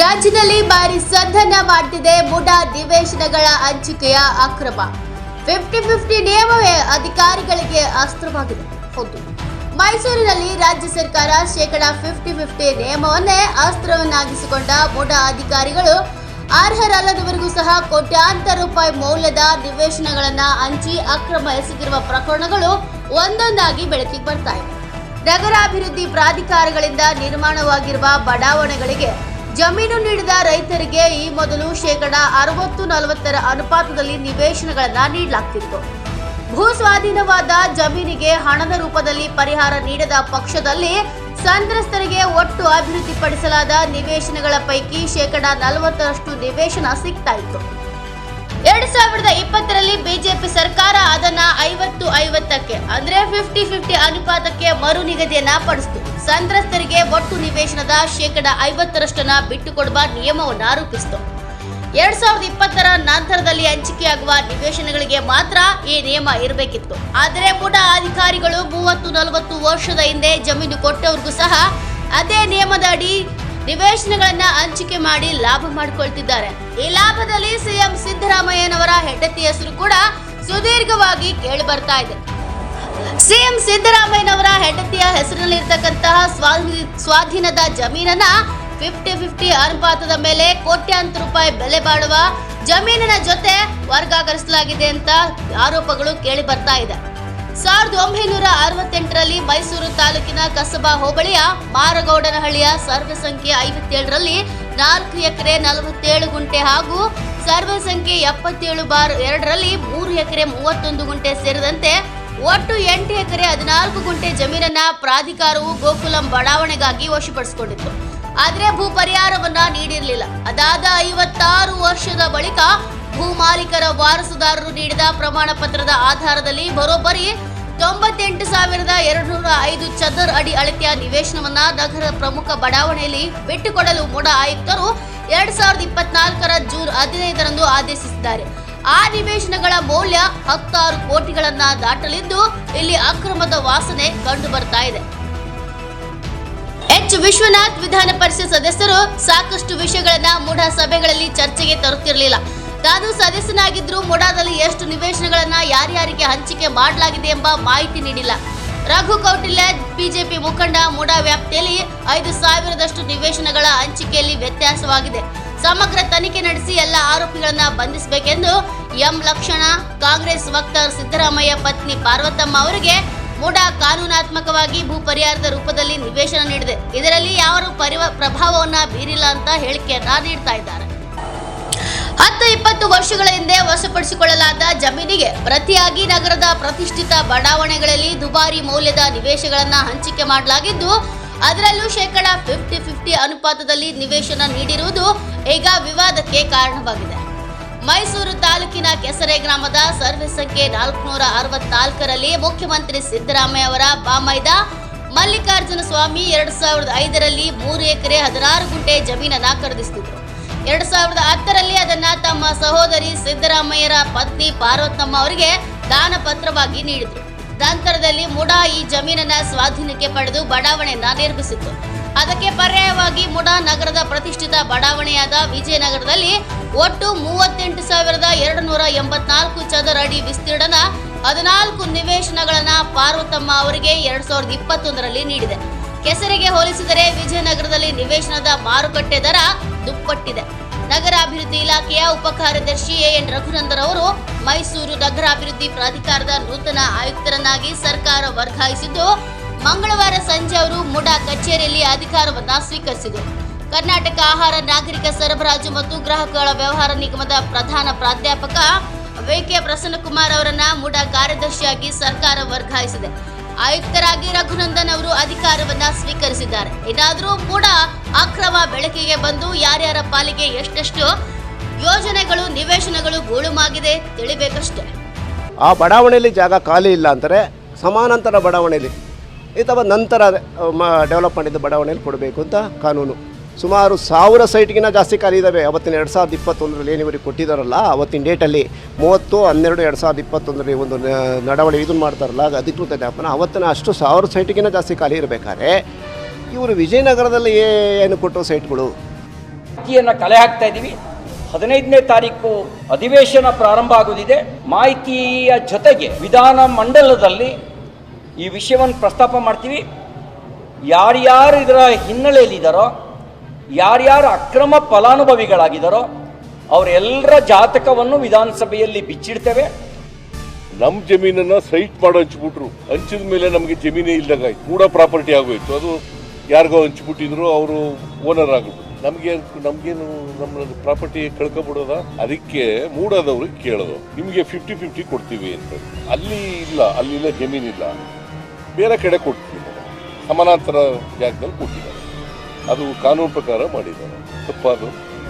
ರಾಜ್ಯದಲ್ಲಿ ಭಾರಿ ಸಂಧಾನ ಮಾಡ್ತಿದೆ ಮುಡಾ ನಿವೇಶನಗಳ ಹಂಚಿಕೆಯ ಅಕ್ರಮ. ಫಿಫ್ಟಿ ಫಿಫ್ಟಿ ನಿಯಮವೇ ಅಧಿಕಾರಿಗಳಿಗೆ ಅಸ್ತ್ರವಾಗಿದೆ. ಹೌದು. ಮೈಸೂರಿನಲ್ಲಿ ರಾಜ್ಯ ಸರ್ಕಾರ ಶೇಕಡಾ ಫಿಫ್ಟಿ ಫಿಫ್ಟಿ ನಿಯಮವನ್ನೇ ಅಸ್ತ್ರವನ್ನಾಗಿಸಿಕೊಂಡ ಮುಡಾ ಅಧಿಕಾರಿಗಳು ಅರ್ಹರಲ್ಲದವರಿಗೂ ಸಹ ಕೋಟ್ಯಾಂತರ ರೂಪಾಯಿ ಮೌಲ್ಯದ ನಿವೇಶನಗಳನ್ನ ಹಂಚಿ ಅಕ್ರಮ ಎಸಗಿರುವ ಪ್ರಕರಣಗಳು ಒಂದೊಂದಾಗಿ ಬೆಳಕಿಗೆ ಬರ್ತಾ ಇವೆ. ನಗರಾಭಿವೃದ್ಧಿ ಪ್ರಾಧಿಕಾರಗಳಿಂದ ನಿರ್ಮಾಣವಾಗಿರುವ ಬಡಾವಣೆಗಳಿಗೆ ಜಮೀನು ನೀಡಿದ ರೈತರಿಗೆ ಈ ಮೊದಲು ಶೇಕಡ ಅರವತ್ತು ನಲವತ್ತರ ಅನುಪಾತದಲ್ಲಿ ನಿವೇಶನಗಳನ್ನು ನೀಡಲಾಗ್ತಿತ್ತು. ಭೂ ಸ್ವಾಧೀನವಾದ ಜಮೀನಿಗೆ ಹಣದ ರೂಪದಲ್ಲಿ ಪರಿಹಾರ ನೀಡದ ಪಕ್ಷದಲ್ಲಿ ಸಂತ್ರಸ್ತರಿಗೆ ಒಟ್ಟು ಅಭಿವೃದ್ಧಿಪಡಿಸಲಾದ ನಿವೇಶನಗಳ ಪೈಕಿ ಶೇಕಡ ನಲವತ್ತರಷ್ಟು ನಿವೇಶನ ಸಿಗ್ತಾ ಇತ್ತು. ಎರಡ್ ಸಾವಿರದ ಇಪ್ಪತ್ತರಲ್ಲಿ ಬಿಜೆಪಿ ಸರ್ಕಾರ ಅದನ್ನ ಐವತ್ತು ಐವತ್ತಕ್ಕೆ, ಅಂದ್ರೆ ಫಿಫ್ಟಿ ಫಿಫ್ಟಿ ಅನುಪಾತಕ್ಕೆ ಮರು ನಿಗದಿಯನ್ನ ಪಡಿಸಿತು. ಸಂತ್ರಸ್ತರಿಗೆ ಒಟ್ಟು ನಿವೇಶನದ ಶೇಕಡ ಐವತ್ತರಷ್ಟನ್ನ ಬಿಟ್ಟುಕೊಡುವ ನಿಯಮವನ್ನ ರೂಪಿಸಿತು. ಎರಡ್ ಸಾವಿರದ ಇಪ್ಪತ್ತರ ನಂತರದಲ್ಲಿ ಹಂಚಿಕೆಯಾಗುವ ನಿವೇಶನಗಳಿಗೆ ಮಾತ್ರ ಈ ನಿಯಮ ಇರಬೇಕಿತ್ತು. ಆದರೆ ಕೂಡ ಅಧಿಕಾರಿಗಳು ಮೂವತ್ತು ನಲವತ್ತು ವರ್ಷದ ಹಿಂದೆ ಜಮೀನು ಕೊಟ್ಟವ್ರಿಗೂ ಸಹ ಅದೇ ನಿಯಮದ ಅಡಿ ನಿವೇಶನಗಳನ್ನ ಹಂಚಿಕೆ ಮಾಡಿ ಲಾಭ ಮಾಡಿಕೊಳ್ತಿದ್ದಾರೆ. ಈ ಲಾಭದಲ್ಲಿ ಸಿಎಂ ಸಿದ್ದರಾಮಯ್ಯನವರ ಹೆಂಡತಿ ಹೆಸರು ಕೂಡ ಸುದೀರ್ಘವಾಗಿ ಕೇಳಿ ಬರ್ತಾ ಇದೆ. ಸಿಎಂ ಸಿದ್ದರಾಮಯ್ಯನವರ ಹೆಂಡತಿಯ ಹೆಸರಿನಲ್ಲಿ ಇರ್ತಕ್ಕಂತಹ ಸ್ವಾಧೀನದ ಜಮೀನನ್ನ ಫಿಫ್ಟಿ ಫಿಫ್ಟಿ ಅನುಪಾತದ ಮೇಲೆ ಕೋಟ್ಯಾಂತರ ರೂಪಾಯಿ ಬೆಲೆ ಬಾಳುವ ಜಮೀನಿನ ಜೊತೆ ವರ್ಗಾಕರಿಸಲಾಗಿದೆ ಅಂತ ಆರೋಪಗಳು ಕೇಳಿ ಬರ್ತಾ ಇದೆ. ಸಾವಿರದ ಒಂಬೈನೂರ ಅರವತ್ತೆಂಟರಲ್ಲಿ ಮೈಸೂರು ತಾಲೂಕಿನ ಕಸಬಾ ಹೋಬಳಿಯ ಮಾರಗೌಡನಹಳ್ಳಿಯ ಸರ್ವೆ ಸಂಖ್ಯೆ ಐವತ್ತೇಳರಲ್ಲಿ ನಾಲ್ಕು ಎಕರೆ ನಲವತ್ತೇಳು ಗುಂಟೆ ಹಾಗೂ ಸರ್ವೆ ಸಂಖ್ಯೆ ಎಪ್ಪತ್ತೇಳು ಬಾರ್ ಎರಡರಲ್ಲಿ ಮೂರು ಎಕರೆ ಮೂವತ್ತೊಂದು ಗುಂಟೆ ಸೇರಿದಂತೆ ಒಟ್ಟು ಎಂಟು ಎಕರೆ ಹದಿನಾಲ್ಕು ಗುಂಟೆ ಜಮೀನನ್ನ ಪ್ರಾಧಿಕಾರವು ಗೋಕುಲಂ ಬಡಾವಣೆಗಾಗಿ ವಶಪಡಿಸಿಕೊಂಡಿತ್ತು. ಆದರೆ ಭೂ ಪರಿಹಾರವನ್ನ ನೀಡಿರಲಿಲ್ಲ. ಅದಾದ ಐವತ್ತಾರು ವರ್ಷದ ಬಳಿಕ ಭೂ ಮಾಲೀಕರ ವಾರಸುದಾರರು ನೀಡಿದ ಪ್ರಮಾಣ ಪತ್ರದ ಆಧಾರದಲ್ಲಿ ಬರೋಬ್ಬರಿ ತೊಂಬತ್ತೆಂಟು ಸಾವಿರದ ಎರಡುನೂರ ಐದು ಚದರ್ ಅಡಿ ಅಳತೆಯ ನಿವೇಶನವನ್ನ ನಗರ ಪ್ರಮುಖ ಬಡಾವಣೆಯಲ್ಲಿ ಬಿಟ್ಟುಕೊಡಲು ಮೂಡ ಆಯುಕ್ತರು ಎರಡ್ ಸಾವಿರದ ಇಪ್ಪತ್ನಾಲ್ಕರ ಜೂನ್ ಹದಿನೈದರಂದು ಆದೇಶಿಸಿದ್ದಾರೆ. ಆ ನಿವೇಶನಗಳ ಮೌಲ್ಯ ಹತ್ತಾರು ಕೋಟಿಗಳನ್ನ ದಾಟಲಿದ್ದು ಇಲ್ಲಿ ಅಕ್ರಮದ ವಾಸನೆ ಕಂಡು ಬರ್ತಾ ಇದೆ. ಎಚ್. ವಿಶ್ವನಾಥ್ ವಿಧಾನ ಪರಿಷತ್ ಸದಸ್ಯರು ಸಾಕಷ್ಟು ವಿಷಯಗಳನ್ನ ಮೂಢ ಸಭೆಗಳಲ್ಲಿ ಚರ್ಚೆಗೆ ತರುತ್ತಿರಲಿಲ್ಲ. ತಾನು ಸದಸ್ಯನಾಗಿದ್ದರೂ ಮೊಡಾದಲ್ಲಿ ಎಷ್ಟು ನಿವೇಶನಗಳನ್ನ ಯಾರ್ಯಾರಿಗೆ ಹಂಚಿಕೆ ಮಾಡಲಾಗಿದೆ ಎಂಬ ಮಾಹಿತಿ ನೀಡಿಲ್ಲ. ರಘು ಕೌಟಿಲ್ಯ, ಬಿಜೆಪಿ ಮುಖಂಡ, ಮುಡಾ ವ್ಯಾಪ್ತಿಯಲ್ಲಿ ಐದು ಸಾವಿರದಷ್ಟು ನಿವೇಶನಗಳ ಹಂಚಿಕೆಯಲ್ಲಿ ವ್ಯತ್ಯಾಸವಾಗಿದೆ. ಸಮಗ್ರ ತನಿಖೆ ನಡೆಸಿ ಎಲ್ಲ ಆರೋಪಿಗಳನ್ನ ಬಂಧಿಸಬೇಕೆಂದು ಎಂ ಲಕ್ಷಣ, ಕಾಂಗ್ರೆಸ್ ವಕ್ತಾರ ಸಿದ್ದರಾಮಯ್ಯ, ಪತ್ನಿ ಪಾರ್ವತಮ್ಮ ಅವರಿಗೆ ಮುಡಾ ಕಾನೂನಾತ್ಮಕವಾಗಿ ಭೂ ಪರಿಹಾರದ ರೂಪದಲ್ಲಿ ನಿವೇಶನ ನೀಡಿದೆ. ಇದರಲ್ಲಿ ಯಾರು ಪರಿವ, ಪ್ರಭಾವವನ್ನ ಬೀರಿಲ್ಲ ಅಂತ ಹೇಳಿಕೆಯನ್ನ ನೀಡ್ತಾ ಇದ್ದಾರೆ. ಹತ್ತು ಇಪ್ಪತ್ತು ವರ್ಷಗಳ ಹಿಂದೆ ವಶಪಡಿಸಿಕೊಳ್ಳಲಾದ ಜಮೀನಿಗೆ ಪ್ರತಿಯಾಗಿ ನಗರದ ಪ್ರತಿಷ್ಠಿತ ಬಡಾವಣೆಗಳಲ್ಲಿ ದುಬಾರಿ ಮೌಲ್ಯದ ನಿವೇಶಗಳನ್ನು ಹಂಚಿಕೆ ಮಾಡಲಾಗಿದ್ದು, ಅದರಲ್ಲೂ ಶೇಕಡ ಫಿಫ್ಟಿ ಫಿಫ್ಟಿ ಅನುಪಾತದಲ್ಲಿ ನಿವೇಶನ ನೀಡಿರುವುದು ಈಗ ವಿವಾದಕ್ಕೆ ಕಾರಣವಾಗಿದೆ. ಮೈಸೂರು ತಾಲೂಕಿನ ಕೆಸರೆ ಗ್ರಾಮದ ಸರ್ವೆ ಸಂಖ್ಯೆ ನಾಲ್ಕುನೂರ ಅರವತ್ನಾಲ್ಕರಲ್ಲಿ ಮುಖ್ಯಮಂತ್ರಿ ಸಿದ್ದರಾಮಯ್ಯ ಅವರ ಬಾಮೈದ ಮಲ್ಲಿಕಾರ್ಜುನ ಸ್ವಾಮಿ ಎರಡು ಸಾವಿರದ ಐದರಲ್ಲಿ ಮೂರು ಎಕರೆ ಹದಿನಾರು ಗುಂಟೆ ಜಮೀನನ್ನು ಖರೀದಿಸಿದ್ರು ಎರಡ್ ಸಾವಿರದ ಹತ್ತರಲ್ಲಿ ಅದನ್ನ ತಮ್ಮ ಸಹೋದರಿ ಸಿದ್ದರಾಮಯ್ಯರ ಪತ್ನಿ ಪಾರ್ವತಮ್ಮ ಅವರಿಗೆ ದಾನ ಪತ್ರವಾಗಿ ನೀಡಿದ್ರು. ನಂತರದಲ್ಲಿ ಮುಡಾ ಈ ಜಮೀನನ್ನ ಸ್ವಾಧೀನಕ್ಕೆ ಪಡೆದು ಬಡಾವಣೆಯನ್ನ ನಿರ್ಮಿಸಿತ್ತು. ಅದಕ್ಕೆ ಪರ್ಯಾಯವಾಗಿ ಮುಡಾ ನಗರದ ಪ್ರತಿಷ್ಠಿತ ಬಡಾವಣೆಯಾದ ವಿಜಯನಗರದಲ್ಲಿ ಒಟ್ಟು ಮೂವತ್ತೆಂಟು ಸಾವಿರದ ಎರಡು ನೂರ ಎಂಬತ್ನಾಲ್ಕು ಚದರ ಅಡಿ ವಿಸ್ತೀರ್ಣದ ಹದಿನಾಲ್ಕು ನಿವೇಶನಗಳನ್ನ ಪಾರ್ವತಮ್ಮ ಅವರಿಗೆ ಎರಡ್ ಸಾವಿರದ ಇಪ್ಪತ್ತೊಂದರಲ್ಲಿ ನೀಡಿದೆ. ಕೆಸರಿಗೆ ಹೋಲಿಸಿದರೆ ವಿಜಯನಗರದಲ್ಲಿ ನಿವೇಶನದ ಮಾರುಕಟ್ಟೆ ದರ ದುಪ್ಪಟ್ಟಿದೆ. ನಗರಾಭಿವೃದ್ಧಿ ಇಲಾಖೆಯ ಉಪ ಕಾರ್ಯದರ್ಶಿ ಎಎನ್ ರಘುನಂದನ್ ಅವರು ಮೈಸೂರು ನಗರಾಭಿವೃದ್ಧಿ ಪ್ರಾಧಿಕಾರದ ನೂತನ ಆಯುಕ್ತರನ್ನಾಗಿ ಸರ್ಕಾರ ವರ್ಗಾಯಿಸಿದ್ದು, ಮಂಗಳವಾರ ಸಂಜೆ ಅವರು ಮುಡಾ ಕಚೇರಿಯಲ್ಲಿ ಅಧಿಕಾರವನ್ನ ಸ್ವೀಕರಿಸಿದರು. ಕರ್ನಾಟಕ ಆಹಾರ ನಾಗರಿಕ ಸರಬರಾಜು ಮತ್ತು ಗ್ರಾಹಕಗಳ ವ್ಯವಹಾರ ನಿಗಮದ ಪ್ರಧಾನ ಪ್ರಾಧ್ಯಾಪಕ ಕೆ ಪ್ರಸನ್ನಕುಮಾರ್ ಅವರನ್ನ ಮುಡಾ ಕಾರ್ಯದರ್ಶಿಯಾಗಿ ಸರ್ಕಾರ ವರ್ಗಾಯಿಸಿದೆ. ಆಯುಕ್ತರಾಗಿ ರಘುನಂದನ್ ಅವರು ಅಧಿಕಾರವನ್ನ ಸ್ವೀಕರಿಸಿದ್ದಾರೆ. ಇದಾದರೂ ಕೂಡ ಅಕ್ರಮ ಬೆಳಕಿಗೆ ಬಂದು ಯಾರ್ಯಾರ ಪಾಲಿಗೆ ಎಷ್ಟೆಷ್ಟು ಯೋಜನೆಗಳು, ನಿವೇಶನಗಳು ಗೋಳುಮಾಗಿದೆ ತಿಳಿಬೇಕಷ್ಟೇ. ಆ ಬಡಾವಣೆಯಲ್ಲಿ ಜಾಗ ಖಾಲಿ ಇಲ್ಲ ಅಂದರೆ ಸಮಾನಾಂತರ ಬಡಾವಣೆಯಲ್ಲಿ ಅಥವಾ ನಂತರ ಡೆವಲಪ್ ಮಾಡಿದ ಬಡಾವಣೆಯಲ್ಲಿ ಕೊಡಬೇಕು ಅಂತ ಕಾನೂನು. ಸುಮಾರು ಸಾವಿರ ಸೈಟ್ಗಿಂತ ಜಾಸ್ತಿ ಖಾಲಿ ಇದ್ದಾವೆ ಅವತ್ತಿನ ಎರಡು ಸಾವಿರದ ಇಪ್ಪತ್ತೊಂದರಲ್ಲಿ ಏನು ಇವರಿಗೆ ಕೊಟ್ಟಿದ್ದಾರಲ್ಲ ಅವತ್ತಿನ ಡೇಟಲ್ಲಿ ಮೂವತ್ತು, ಹನ್ನೆರಡು, ಎರಡು ಸಾವಿರದ ಇಪ್ಪತ್ತೊಂದರಲ್ಲಿ ಒಂದು ನಡವಳಿ ಇದನ್ನು ಮಾಡ್ತಾರಲ್ಲ, ಅದು ಅಧಿಕೃತ ಜ್ಞಾಪನ. ಅವತ್ತಿನ ಅಷ್ಟು ಸಾವಿರ ಸೈಟ್ಗಿಂತ ಜಾಸ್ತಿ ಖಾಲಿ ಇರಬೇಕಾದ್ರೆ ಇವರು ವಿಜಯನಗರದಲ್ಲಿ ಏನು ಕೊಟ್ಟು ಸೈಟ್ಗಳು? ಮಾಹಿತಿಯನ್ನು ಕಲೆ ಹಾಕ್ತಾ ಇದ್ದೀವಿ ಹದಿನೈದನೇ ತಾರೀಕು ಅಧಿವೇಶನ ಪ್ರಾರಂಭ ಆಗುವುದಿದೆ ಮಾಹಿತಿಯ ಜೊತೆಗೆ ವಿಧಾನ ಮಂಡಲದಲ್ಲಿ ಈ ವಿಷಯವನ್ನು ಪ್ರಸ್ತಾಪ ಮಾಡ್ತೀವಿ. ಯಾರ್ಯಾರು ಇದರ ಹಿನ್ನೆಲೆಯಲ್ಲಿದ್ದಾರೋ ಯಾರ್ಯಾರು ಅಕ್ರಮ ಫಲಾನುಭವಿಗಳಾಗಿದ್ದಾರೋ ಅವರೆಲ್ಲರ ಜಾತಕವನ್ನು ವಿಧಾನಸಭೆಯಲ್ಲಿ ಬಿಚ್ಚಿಡ್ತೇವೆ. ನಮ್ಮ ಜಮೀನನ್ನ ಸೈಟ್ ಮಾಡಿ ಹಂಚ್ಬಿಟ್ರು. ಹಂಚಿದ ಮೇಲೆ ನಮಗೆ ಜಮೀನೇ ಇಲ್ದಂಗಾಯ್ತು. ಕೂಡ ಪ್ರಾಪರ್ಟಿ ಆಗೋಯ್ತು. ಅದು ಯಾರಿಗೋ ಹಂಚ್ಬಿಟ್ಟಿದ್ರು, ಅವರು ಓನರ್ ಆಗ್ಬಿಟ್ರು. ನಮ್ಗೆ ನಮಗೇನು ನಮ್ಮ ಪ್ರಾಪರ್ಟಿ ಕಳ್ಕೊಬಿಡೋದ? ಅದಕ್ಕೆ ಮೂಡಾದವ್ರಿಗೆ ಕೇಳೋದು. ನಿಮಗೆ ಫಿಫ್ಟಿ ಫಿಫ್ಟಿ ಕೊಡ್ತೀವಿ ಅಂತ. ಅಲ್ಲಿ ಇಲ್ಲ, ಅಲ್ಲಿಲ್ಲ ಜಮೀನಿಲ್ಲ. ಬೇರೆ ಕಡೆ ಕೊಡ್ತೀವಿ. ಸಮಾನಾಂತರ ಜಾಗದಲ್ಲಿ ಕೊಟ್ಟಿದ್ದಾರೆ. ಅದು ಕಾನೂನು ಪ್ರಕಾರ ಮಾಡಿದ್ದಾರೆ ತಪ್ಪಾದು